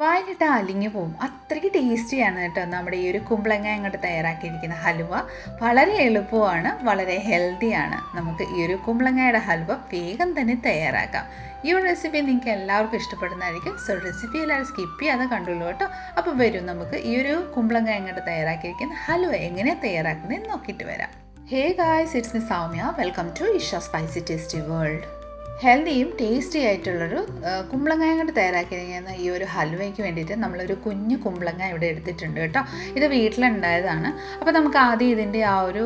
വായിലിട്ട് അലിഞ്ഞു പോകും. അത്രയ്ക്ക് ടേസ്റ്റിയാണ് കേട്ടോ നമ്മുടെ ഈ ഒരു കുമ്പളങ്ങ അങ്ങോട്ട് തയ്യാറാക്കിയിരിക്കുന്ന ഹലുവ. വളരെ എളുപ്പമാണ് വളരെ ഹെൽത്തിയാണ് നമുക്ക് ഈ ഒരു കുമ്പളങ്ങയുടെ ഹലുവ വേഗം തന്നെ തയ്യാറാക്കാം. ഈ ഒരു റെസിപ്പി നിങ്ങൾക്ക് എല്ലാവർക്കും ഇഷ്ടപ്പെടുന്നതായിരിക്കും. സോ റെസിപ്പി എല്ലാവരും സ്കിപ്പ് ചെയ്യാതെ കണ്ടുള്ളൂ കേട്ടോ. അപ്പോൾ വരും നമുക്ക് ഈ ഒരു കുമ്പളങ്ങ അങ്ങോട്ട് തയ്യാറാക്കിയിരിക്കുന്ന ഹലുവ എങ്ങനെ തയ്യാറാക്കുന്നത് നോക്കിയിട്ട് വരാം. Hey guys it's me Soumya welcome to Isha spicy tasty world ഹെൽത്തിയും tasty ആയിട്ടുള്ളൊരു കുമ്പളങ്ങായ കുമ്പളങ്ങ കൊണ്ട് തയ്യാറാക്കിയിരിക്കുന്ന ഈ ഒരു ഹൽവയ്ക്ക് വേണ്ടിയിട്ട് നമ്മളൊരു കുഞ്ഞു കുമ്പളങ്ങ ഇവിടെ എടുത്തിട്ടുണ്ട് കേട്ടോ. ഇത് വീട്ടിലുണ്ടായതാണ്. അപ്പോൾ നമുക്ക് ആദ്യം ഇതിന്റെ ആ ഒരു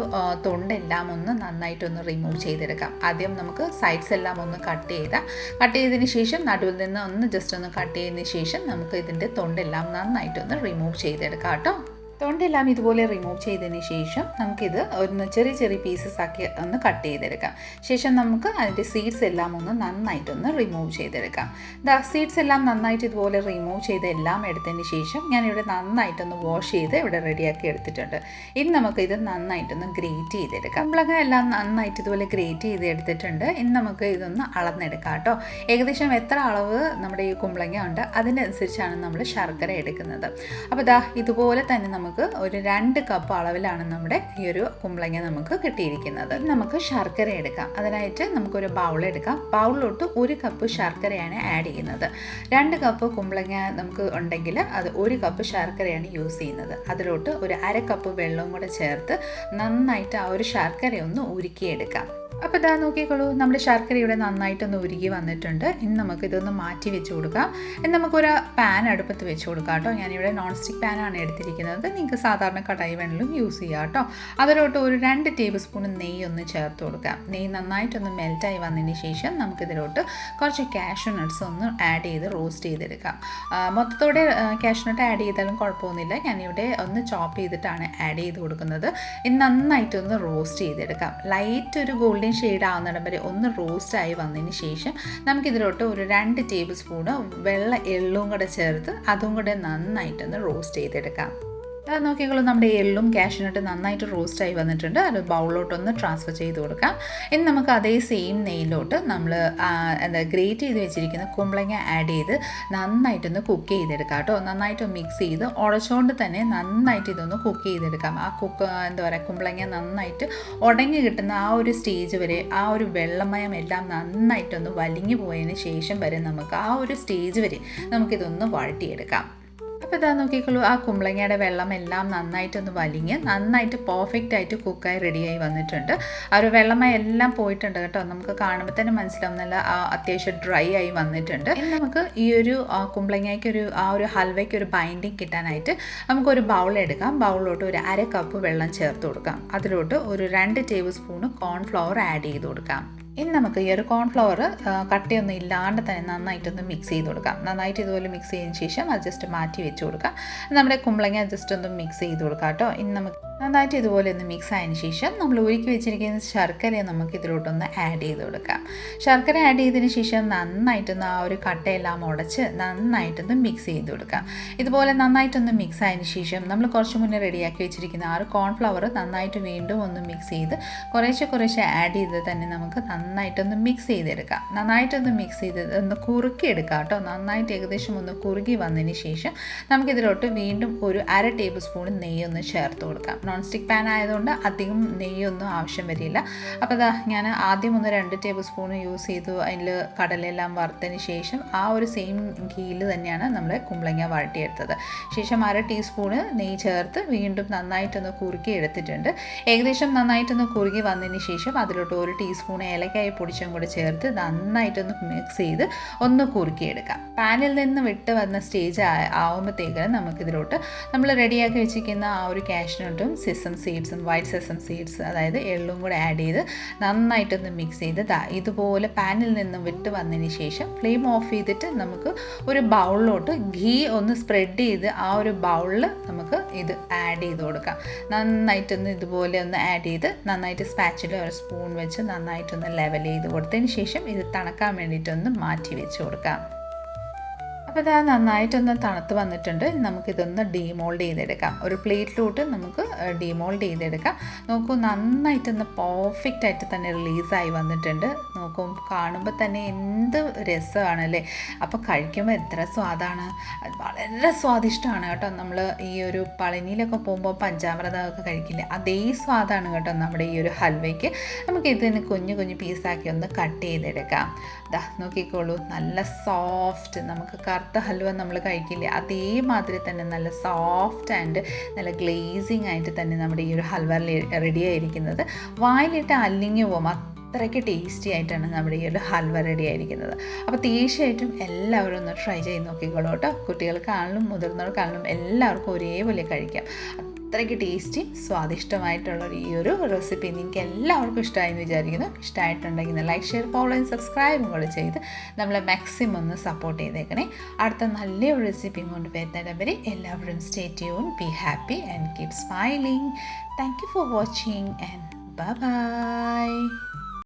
തൊണ്ടെല്ലാം ഒന്ന് നന്നായിട്ടൊന്ന് റിമൂവ് ചെയ്തെടുക്കാം. ആദ്യം നമുക്ക് സൈഡ്സ് എല്ലാം ഒന്ന് കട്ട് ചെയ്താൽ കട്ട് ചെയ്തതിന് ശേഷം നടുവിൽ നിന്ന് ഒന്ന് ജസ്റ്റ് ഒന്ന് കട്ട് ചെയ്തതിന് ശേഷം നമുക്ക് ഇതിന്റെ തൊണ്ടെല്ലാം നന്നായിട്ടൊന്ന് റിമൂവ് ചെയ്തെടുക്കാം കേട്ടോ. തൊണ്ടെല്ലാം ഇതുപോലെ റിമൂവ് ചെയ്തതിന് ശേഷം നമുക്കിത് ഒന്ന് ചെറിയ ചെറിയ പീസസ് ആക്കി ഒന്ന് കട്ട് ചെയ്തെടുക്കാം. ശേഷം നമുക്ക് അതിന്റെ സീഡ്സ് എല്ലാം ഒന്ന് നന്നായിട്ടൊന്ന് റിമൂവ് ചെയ്തെടുക്കാം. ദാ സീഡ്സ് എല്ലാം നന്നായിട്ട് ഇതുപോലെ റിമൂവ് ചെയ്ത് എല്ലാം എടുത്തതിന് ശേഷം ഞാൻ ഇവിടെ നന്നായിട്ടൊന്ന് വാഷ് ചെയ്ത് ഇവിടെ റെഡിയാക്കി എടുത്തിട്ടുണ്ട്. ഇനി നമുക്ക് ഇത് നന്നായിട്ടൊന്ന് ഗ്രേറ്റ് ചെയ്തെടുക്കാം. കുമ്പളങ്ങ എല്ലാം നന്നായിട്ട് ഇതുപോലെ ഗ്രേറ്റ് ചെയ്ത് എടുത്തിട്ടുണ്ട്. ഇനി നമുക്ക് ഇതൊന്ന് അളന്നെടുക്കാം കേട്ടോ. ഏകദേശം എത്ര അളവ് നമ്മുടെ ഈ കുമ്പളങ്ങ ഉണ്ട്? അതിനനുസരിച്ചാണ് നമ്മൾ ശർക്കര എടുക്കുന്നത്. അപ്പോൾ ദാ ഇതുപോലെ തന്നെ നമുക്ക് ഒരു രണ്ട് കപ്പ് അളവിലാണ് നമ്മുടെ ഈ ഒരു കുമ്പളങ്ങ നമുക്ക് കിട്ടിയിരിക്കുന്നത്. നമുക്ക് ശർക്കര എടുക്കാം. അതിനായിട്ട് നമുക്കൊരു ബൗൾ എടുക്കാം. ബൗളിലോട്ട് ഒരു കപ്പ് ശർക്കരയാണ് ആഡ് ചെയ്യുന്നത്. രണ്ട് കപ്പ് കുമ്പളങ്ങ നമുക്ക് ഉണ്ടെങ്കിൽ അത് ഒരു കപ്പ് ശർക്കരയാണ് യൂസ് ചെയ്യുന്നത്. അതിലോട്ട് ഒരു അര കപ്പ് വെള്ളവും കൂടെ ചേർത്ത് നന്നായിട്ട് ആ ഒരു ശർക്കര ഒന്ന് ഉരുക്കിയെടുക്കാം. അപ്പോൾ ഇതാ നോക്കിക്കോളൂ നമ്മുടെ ശർക്കര ഇവിടെ നന്നായിട്ടൊന്ന് ഉരുകി വന്നിട്ടുണ്ട്. ഇനി നമുക്ക് ഇതൊന്ന് മാറ്റി വെച്ച് കൊടുക്കാം. ഇനി നമുക്കൊരു പാൻ അടുപ്പത്ത് വെച്ച് കൊടുക്കാം കേട്ടോ. ഞാനിവിടെ നോൺ സ്റ്റിക്ക് പാനാണ് എടുത്തിരിക്കുന്നത്. നിങ്ങൾക്ക് സാധാരണ കടായി വേണമെങ്കിലും യൂസ് ചെയ്യാം കേട്ടോ. അതിലോട്ട് ഒരു രണ്ട് ടേബിൾ സ്പൂൺ നെയ്യ് ഒന്ന് ചേർത്ത് കൊടുക്കാം. നെയ്യ് നന്നായിട്ടൊന്ന് മെൽറ്റായി വന്നതിന് ശേഷം നമുക്കിതിലോട്ട് കുറച്ച് കാഷ്യൂ നട്ട്സ് ഒന്ന് ആഡ് ചെയ്ത് റോസ്റ്റ് ചെയ്തെടുക്കാം. മൊത്തത്തോടെ കാഷ്യൂ നട്ട് ആഡ് ചെയ്താലും കുഴപ്പമൊന്നുമില്ല. ഞാനിവിടെ ഒന്ന് ചോപ്പ് ചെയ്തിട്ടാണ് ആഡ് ചെയ്ത് കൊടുക്കുന്നത്. ഇനി നന്നായിട്ടൊന്ന് റോസ്റ്റ് ചെയ്തെടുക്കാം. ലൈറ്റ് ഒരു ഗോൾഡൻ ഷെയ്ഡ് ആവുന്നിടം വരെ ഒന്ന് റോസ്റ്റ് ആയി വന്നതിന് ശേഷം നമുക്കിതിലോട്ട് ഒരു രണ്ട് ടേബിൾ സ്പൂണ് വെള്ള എള്ളും കൂടെ ചേർത്ത് അതും കൂടെ നന്നായിട്ടൊന്ന് റോസ്റ്റ് ചെയ്തെടുക്കാം. അത് നോക്കിക്കോളൂ നമ്മുടെ എള്ളും കാഷ്യൂനട്ട് നന്നായിട്ട് റോസ്റ്റായി വന്നിട്ടുണ്ട്. അത് ബൗളിലോട്ടൊന്ന് ട്രാൻസ്ഫർ ചെയ്ത് കൊടുക്കാം. ഇനി നമുക്ക് അതേ സെയിം നെയ്യിലോട്ട് നമ്മൾ എന്താ ഗ്രേറ്റ് ചെയ്ത് വെച്ചിരിക്കുന്ന കുമ്പളങ്ങ ആഡ് ചെയ്ത് നന്നായിട്ടൊന്ന് കുക്ക് ചെയ്തെടുക്കാം കേട്ടോ. നന്നായിട്ട് മിക്സ് ചെയ്ത് ഉടച്ചുകൊണ്ട് തന്നെ നന്നായിട്ട് ഇതൊന്ന് കുക്ക് ചെയ്തെടുക്കാം. ആ കുക്ക് എന്താ പറയുക കുമ്പളങ്ങ നന്നായിട്ട് ഉടങ്ങി കിട്ടുന്ന ആ ഒരു സ്റ്റേജ് വരെ ആ ഒരു വെള്ളമയം എല്ലാം നന്നായിട്ടൊന്ന് വലിഞ്ഞു പോയതിന് ശേഷം വരെ നമുക്ക് ആ ഒരു സ്റ്റേജ് വരെ നമുക്കിതൊന്ന് വഴട്ടിയെടുക്കാം അപ്പോൾ ഇതാ നോക്കിക്കോളൂ ആ കുമ്പളങ്ങയുടെ വെള്ളം എല്ലാം നന്നായിട്ടൊന്ന് വലിഞ്ഞ് നന്നായിട്ട് പെർഫെക്റ്റ് ആയിട്ട് കുക്കായി റെഡിയായി വന്നിട്ടുണ്ട്. ആ ഒരു വെള്ളമായി എല്ലാം പോയിട്ടുണ്ട് കേട്ടോ. നമുക്ക് കാണുമ്പോൾ തന്നെ മനസ്സിലാവും നല്ല ആ, അത്യാവശ്യം ഡ്രൈ ആയി വന്നിട്ടുണ്ട്. നമുക്ക് ഈ ഒരു കുമ്പളങ്ങയ്ക്ക് ഒരു ആ ഒരു ഹൽവയ്ക്ക് ഒരു ബൈൻഡിങ് കിട്ടാനായിട്ട് നമുക്കൊരു ബൗൾ എടുക്കാം. ബൗളിലോട്ട് ഒരു അര കപ്പ് വെള്ളം ചേർത്ത് കൊടുക്കാം. അതിലോട്ട് ഒരു രണ്ട് ടേബിൾ സ്പൂണ് കോൺഫ്ലവർ ആഡ് ചെയ്ത് കൊടുക്കാം. ഇനി നമുക്ക് ഈ ഒരു കോൺഫ്ലവർ കട്ടയൊന്നും ഇല്ലാണ്ട് തന്നെ നന്നായിട്ടൊന്ന് മിക്സ് ചെയ്ത് കൊടുക്കാം. നന്നായിട്ട് ഇതുപോലെ മിക്സ് ചെയ്തതിന് ശേഷം അത് ജസ്റ്റ് മാറ്റി വെച്ച് കൊടുക്കാം. നമ്മുടെ കുമ്പളങ്ങ ജസ്റ്റ് ഒന്ന് മിക്സ് ചെയ്ത് കൊടുക്കാം കേട്ടോ. ഇനി നമുക്ക് നന്നായിട്ട് ഇതുപോലെ ഒന്ന് മിക്സ് ആയതിന് ശേഷം നമ്മൾ ഒരുക്കി വെച്ചിരിക്കുന്ന ശർക്കരയെ നമുക്ക് ഇതിലോട്ടൊന്ന് ആഡ് ചെയ്ത് കൊടുക്കാം. ശർക്കര ആഡ് ചെയ്തതിന് ശേഷം നന്നായിട്ടൊന്ന് ആ ഒരു കട്ടയെല്ലാം ഉടച്ച് നന്നായിട്ടൊന്ന് മിക്സ് ചെയ്ത് കൊടുക്കാം. ഇതുപോലെ നന്നായിട്ടൊന്ന് മിക്സ് ആയതിന് ശേഷം നമ്മൾ കുറച്ച് മുന്നേ റെഡിയാക്കി വെച്ചിരിക്കുന്ന ആ ഒരു കോൺഫ്ലവർ നന്നായിട്ട് വീണ്ടും ഒന്ന് മിക്സ് ചെയ്ത് കുറേശ്ശെ കുറേശ്ശെ ആഡ് ചെയ്ത് തന്നെ നമുക്ക് നന്നായിട്ടൊന്ന് മിക്സ് ചെയ്തെടുക്കാം. നന്നായിട്ടൊന്ന് മിക്സ് ചെയ്ത് ഒന്ന് കുറുക്കി എടുക്കാം കേട്ടോ. നന്നായിട്ട് ഏകദേശം ഒന്ന് കുറുകി വന്നതിന് ശേഷം നമുക്കിതിലോട്ട് വീണ്ടും ഒരു അര ടേബിൾ സ്പൂൺ നെയ്യൊന്ന് ചേർത്ത് കൊടുക്കാം. നോൺ സ്റ്റിക്ക് പാൻ ആയതുകൊണ്ട് അധികം നെയ്യൊന്നും ആവശ്യം വരില്ല. അപ്പോൾ അതാ ഞാൻ ആദ്യം ഒന്ന് രണ്ട് ടേബിൾ സ്പൂൺ യൂസ് ചെയ്തു. അതിൽ കടലെല്ലാം വറുത്തതിന് ശേഷം ആ ഒരു സെയിം ഗീയിൽ തന്നെയാണ് നമ്മൾ കുമ്പളങ്ങ വഴട്ടിയെടുത്തത് ശേഷം അര ടീസ്പൂണ് നെയ്യ് ചേർത്ത് വീണ്ടും നന്നായിട്ടൊന്ന് കുറുക്കി എടുത്തിട്ടുണ്ട്. ഏകദേശം നന്നായിട്ടൊന്ന് കുറുകി വന്നതിന് ശേഷം അതിലോട്ട് ഒരു ടീസ്പൂൺ ഏലക്കായ പൊടിച്ചും കൂടെ ചേർത്ത് നന്നായിട്ടൊന്ന് മിക്സ് ചെയ്ത് ഒന്ന് കുറുക്കിയെടുക്കാം. പാനിൽ നിന്ന് വിട്ട് വന്ന സ്റ്റേജ് ആവുമ്പോഴത്തേക്ക് നമുക്കിതിലോട്ട് നമ്മൾ റെഡിയാക്കി വെച്ചിരിക്കുന്ന ആ ഒരു കാഷ്നട്ടും സിസം സീഡ്സും വൈറ്റ് സെസം സീഡ്സ് അതായത് എള്ളും കൂടെ ആഡ് ചെയ്ത് നന്നായിട്ടൊന്ന് മിക്സ് ചെയ്ത് ഇതുപോലെ പാനിൽ നിന്നും വിട്ട് വന്നതിന് ശേഷം ഫ്ലെയിം ഓഫ് ചെയ്തിട്ട് നമുക്ക് ഒരു ബൗളിലോട്ട് ഘീ ഒന്ന് സ്പ്രെഡ് ചെയ്ത് ആ ഒരു ബൗളിൽ നമുക്ക് ഇത് ആഡ് ചെയ്ത് കൊടുക്കാം. നന്നായിട്ടൊന്ന് ഇതുപോലെ ഒന്ന് ആഡ് ചെയ്ത് നന്നായിട്ട് സ്പാച്ചിൽ ഒരു സ്പൂൺ വെച്ച് നന്നായിട്ടൊന്ന് ലെവൽ ചെയ്ത് കൊടുത്തതിന് ശേഷം ഇത് തണക്കാൻ വേണ്ടിയിട്ടൊന്ന് മാറ്റി വെച്ച് കൊടുക്കാം. അപ്പോൾ ഇതാ നന്നായിട്ടൊന്ന് തണുത്ത് വന്നിട്ടുണ്ട്. നമുക്കിതൊന്ന് ഡീമോൾഡ് ചെയ്തെടുക്കാം. ഒരു പ്ലേറ്റിലോട്ട് നമുക്ക് ഡീമോൾഡ് ചെയ്തെടുക്കാം. നോക്കൂ നന്നായിട്ടൊന്ന് പെർഫെക്റ്റ് ആയിട്ട് തന്നെ റിലീസായി വന്നിട്ടുണ്ട്. നോക്കും കാണുമ്പോൾ തന്നെ എന്ത് രസമാണല്ലേ? അപ്പോൾ കഴിക്കുമ്പോൾ എത്ര സ്വാദാണ്. വളരെ സ്വാദിഷ്ടമാണ് കേട്ടോ. നമ്മൾ ഈ ഒരു പളനിയിലൊക്കെ പോകുമ്പോൾ പഞ്ചാമൃതമൊക്കെ കഴിക്കില്ലേ? അതേ സ്വാദാണ് കേട്ടോ നമ്മുടെ ഈ ഒരു ഹൽവയ്ക്ക്. നമുക്ക് ഇതിന് കുഞ്ഞു കുഞ്ഞു പീസാക്കി ഒന്ന് കട്ട് ചെയ്തെടുക്കാം. ദാ നോക്കിക്കോളൂ. നല്ല സോഫ്റ്റ് നമുക്ക് കറുത്ത ഹൽവ നമ്മൾ കഴിക്കില്ലേ? അതേമാതിരി തന്നെ നല്ല സോഫ്റ്റ് ആൻഡ് നല്ല ഗ്ലേസിങ് ആയിട്ട് തന്നെ നമ്മുടെ ഈ ഒരു ഹൽവ റെഡി ആയിരിക്കുന്നത്. വായിലിട്ട് അലിഞ്ഞു പോകും അത്രയ്ക്ക് ടേസ്റ്റി ആയിട്ടാണ് നമ്മുടെ ഈ ഒരു ഹൽവ റെഡി ആയിരിക്കുന്നത്. അപ്പോൾ തീർച്ചയായിട്ടും എല്ലാവരും ഒന്ന് ട്രൈ ചെയ്ത് നോക്കിക്കോളൂ കേട്ടോ. കുട്ടികൾക്കാണെങ്കിലും മുതിർന്നവർക്കാണെങ്കിലും എല്ലാവർക്കും ഒരേപോലെ കഴിക്കാം. അത്രയ്ക്ക് ടേസ്റ്റി. സ്വാദിഷ്ടമായിട്ടുള്ള ഈ ഒരു റെസിപ്പി നിങ്ങൾക്ക് എല്ലാവർക്കും ഇഷ്ടമായെന്ന് വിചാരിക്കുന്നു. ഇഷ്ടമായിട്ടുണ്ടെങ്കിൽ ലൈക്ക് ഷെയർ ഫോളോ ആൻഡ് സബ്സ്ക്രൈബും കൂടെ ചെയ്ത് നമ്മളെ മാക്സിമം ഒന്ന് സപ്പോർട്ട് ചെയ്തേക്കണേ. അടുത്ത നല്ലൊരു റെസിപ്പിയും കൊണ്ട് വരുന്നതിനെ വരെ എല്ലാവരും stay tune be happy and keep smiling thank you for watching and bye bye